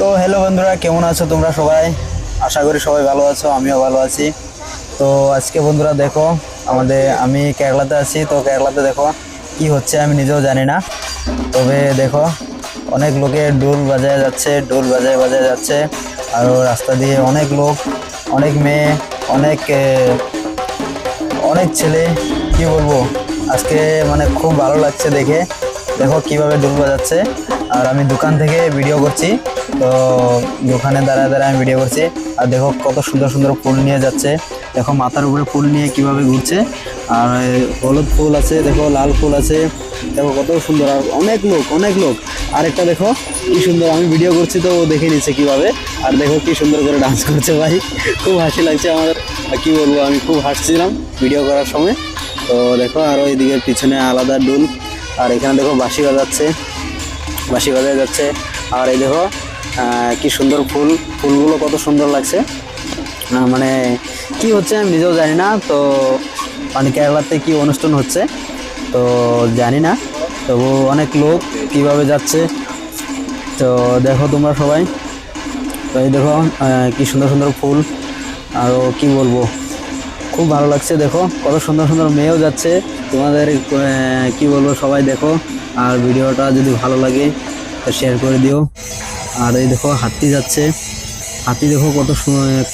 তো হ্যালো বন্ধুরা, কেমন আছো তোমরা সবাই? আশা করি সবাই ভালো আছো, আমিও ভালো আছি। তো আজকে বন্ধুরা দেখো, আমাদের, আমি কেরলাতে আছি, তো কেরলাতে দেখো কি হচ্ছে আমি নিজেও জানি না। তবে দেখো, অনেক লোকে ডোল বাজায় যাচ্ছে ডোল বাজায় বাজায় যাচ্ছে, আর রাস্তা দিয়ে অনেক লোক, অনেক মেয়ে, অনেক অনেক ছেলে, কি বলব? আজকে মানে খুব ভালো লাগছে দেখে। দেখো কীভাবে ডুল বাজাচ্ছে আর আমি দোকান থেকে ভিডিও করছি। তো দোকানে দাঁড়ায় দাঁড়ায় আমি ভিডিও করছি। আর দেখো কত সুন্দর সুন্দর ফুল নিয়ে যাচ্ছে। দেখো মাথার উপরে ফুল নিয়ে কীভাবে ঘুরছে। আর হলুদ ফুল আছে, দেখো লাল ফুল আছে। দেখো কত সুন্দর, আর অনেক লোক অনেক লোক। আর একটা দেখো, কি সুন্দর, আমি ভিডিও করছি তো দেখে নিচ্ছে কীভাবে। আর দেখো কি সুন্দর করে ডান্স করছে ভাই। খুব হাসি লাগছে আমার। কি বলব, আমি খুব হাসছিলাম ভিডিও করার সময়। তো দেখো আরও এইদিকে পিছনে আলাদা ডুল। আর এখানে দেখো বাঁশি বাজাচ্ছে। বাঁশি বাজায় যাচ্ছে। আর এই দেখো কি সুন্দর ফুল। ফুলগুলো কত সুন্দর লাগছে। মানে কি হচ্ছে আমি নিজেও জানি না। তো মানে কেরালাতে কি অনুষ্ঠান হচ্ছে, তো জানি না। তবু অনেক লোক কীভাবে যাচ্ছে, তো দেখো তোমরা সবাই। তো এই দেখো কি সুন্দর সুন্দর ফুল। আরও কি বলব, খুব ভালো লাগছে। দেখো, কত সুন্দর সুন্দর মেয়েও যাচ্ছে। তোমাদের কি বলব, সবাই দেখো, আর ভিডিওটা যদি ভালো লাগে, তো শেয়ার করে দিও। আর এই দেখো, হাতি যাচ্ছে। হাতি দেখো কত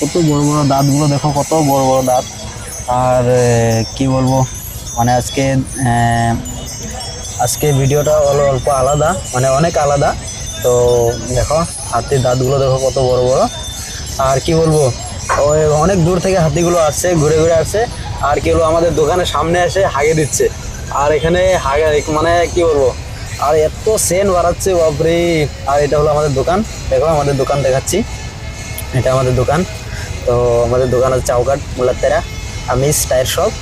কত বড় বড় দাঁতগুলো দেখো, কত বড় বড় দাঁত। আর কি বলব মানে আজকে আজকে ভিডিওটা অল্প আলাদা মানে অনেক আলাদা। তো দেখো, হাতির দাঁতগুলো দেখো কত বড় বড়। আর কি বলব, ওই অনেক দূর থেকে হাতিগুলো আসছে, ঘুরে ঘুরে আসছে। আর কি হলো আমাদের দোকানের সামনে এসে হাগে দিচ্ছে। আর এখানে হাগে মানে কি বলব? আর এত সেন বাড়াচ্ছে, বাপরে। আর এটা হলো আমাদের দোকান। দেখো, আমাদের দোকান দেখাচ্ছি। এটা আমাদের দোকান। তো আমাদের দোকান আছে চাউকাট মুলাত্তেরা আমিস টায়ার শপ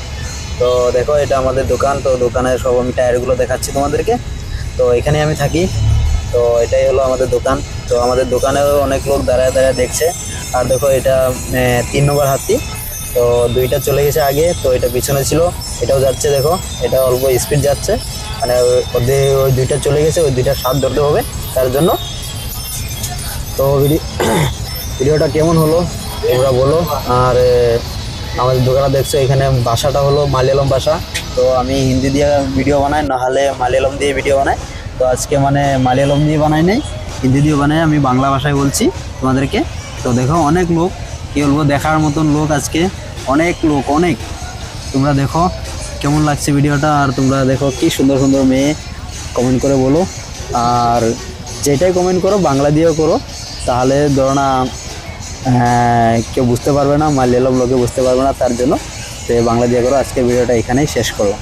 তো দেখো, এটা আমাদের দোকান। তো দোকানের সব আমি টায়ারগুলো দেখাচ্ছি তোমাদেরকে। তো এখানে আমি থাকি। তো এটাই হলো আমাদের দোকান। তো আমাদের দোকানেও অনেক লোক দাঁড়ায় দাঁড়ায় দেখছে। আর দেখো, এটা তিন নম্বর হাতি। তো দুইটা চলে গেছে আগে, তো এটা পিছনে ছিল, এটাও যাচ্ছে দেখো, এটা অল্প স্পিড যাচ্ছে মানে ওদের ওই দুইটা চলে গেছে, ওই দুইটা সাত ধরতে হবে তার জন্য। তো ভিডিওটা কেমন হলো তোমরা বলো, আর আমাদের দোকানে দেখছ এখানে ভাষাটা হলো মালয়ালম ভাষা তো আমি হিন্দি দিয়ে ভিডিও বানাই, নাহলে মালয়ালম দিয়ে ভিডিও বানাই। তো আজকে মানে মালয়ালম দিয়ে বানাই নেই, হিন্দি দিয়ে বানাই, আমি বাংলা ভাষায় বলছি তোমাদেরকে। তো দেখো অনেক লোক কী বলব, দেখার মতন লোক আজকে। অনেক লোক, অনেক। তোমরা দেখো কেমন লাগছে ভিডিওটা, আর তোমরা দেখো কি সুন্দর সুন্দর মেয়ে কমেন্ট করে বলো। আর যেটাই কমেন্ট করো, বাংলা দিয়েও করো। তাহলে ধরো না কেউ বুঝতে পারবে না, মালয়ালম লোকে বুঝতে পারবে না তার জন্য। তো বাংলা দিয়ে করো আজকে ভিডিওটা এখানেই শেষ করো